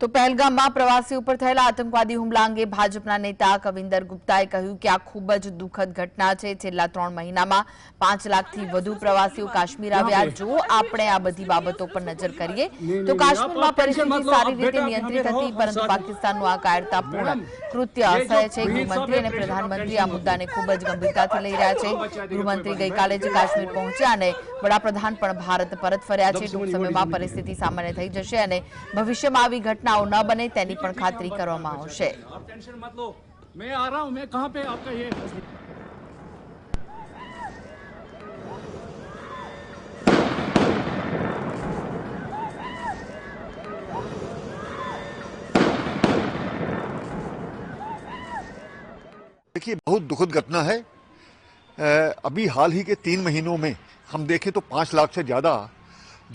તો પહેલગામમાં પ્રવાસી ઉપર થયેલા આતંકવાદી હુમલા અંગે ભાજપના નેતા કવિંદર ગુપ્તાએ કહ્યું કે આ ખૂબ જ દુઃખદ ઘટના છે. છેલ્લા ત્રણ મહિનામાં પાંચ લાખથી વધુ પ્રવાસીઓ કાશ્મીર આવ્યા. જો આપણે આ બધી બાબતો પર નજર કરીએ તો કાશ્મીરમાં પરિસ્થિતિ સારી રીતે નિયંત્રિત હતી પરંતુ પાકિસ્તાનનું આ કાયરતાપૂર્ણ કૃત્ય અસહ્ય છે ગૃહમંત્રી અને પ્રધાનમંત્રી આ મુદ્દાને ખૂબ જ ગંભીરતાથી લઈ રહ્યા છે. ગૃહમંત્રી ગઈકાલે જ કાશ્મીર પહોંચ્યા અને વડાપ્રધાન પણ ભારત પરત ફર્યા છે. ટૂંક સમયમાં પરિસ્થિતિ સામાન્ય થઈ જશે અને ભવિષ્યમાં આવી ઘટનાઓ ન બને તેની પણ ખાતરી કરવામાં આવશે. મેં આ રહા હું. મેં કહા પે આપકા યે देखिए, बहुत दुखद घटना है। अभी हाल ही के तीन महीनों में हम देखें तो पाँच लाख से ज़्यादा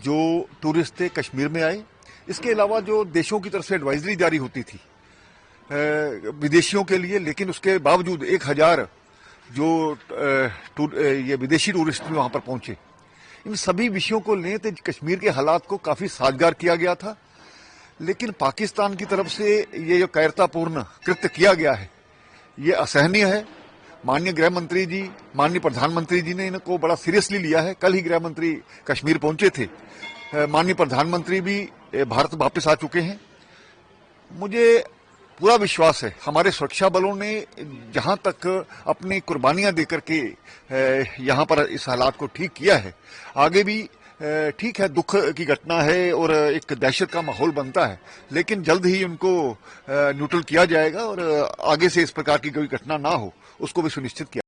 जो टूरिस्ट थे कश्मीर में आए। इसके अलावा जो देशों की तरफ़ से एडवाइजरी जारी होती थी विदेशियों के लिए, लेकिन उसके बावजूद एक हज़ार जो ये विदेशी टूरिस्ट भी वहाँ पर पहुँचे। इन सभी विषयों को लें तो कश्मीर के हालात को काफ़ी साजगार किया गया था। लेकिन पाकिस्तान की तरफ़ से ये जो कैरतापूर्ण कृत्य किया गया है ये असहनीय है। माननीय गृह मंत्री जी, माननीय प्रधानमंत्री जी ने इनको बड़ा सीरियसली लिया है। कल ही गृह मंत्री कश्मीर पहुँचे थे। माननीय प्रधानमंत्री भी भारत वापस आ चुके हैं। मुझे पूरा विश्वास है, हमारे सुरक्षा बलों ने जहाँ तक अपनी कुर्बानियाँ देकर के यहाँ पर इस हालात को ठीक किया है। आगे भी ठीक है, दुख की घटना है और एक दहशत का माहौल बनता है, लेकिन जल्द ही उनको न्यूट्रल किया जाएगा और आगे से इस प्रकार की कोई घटना ना हो, उसको भी सुनिश्चित किया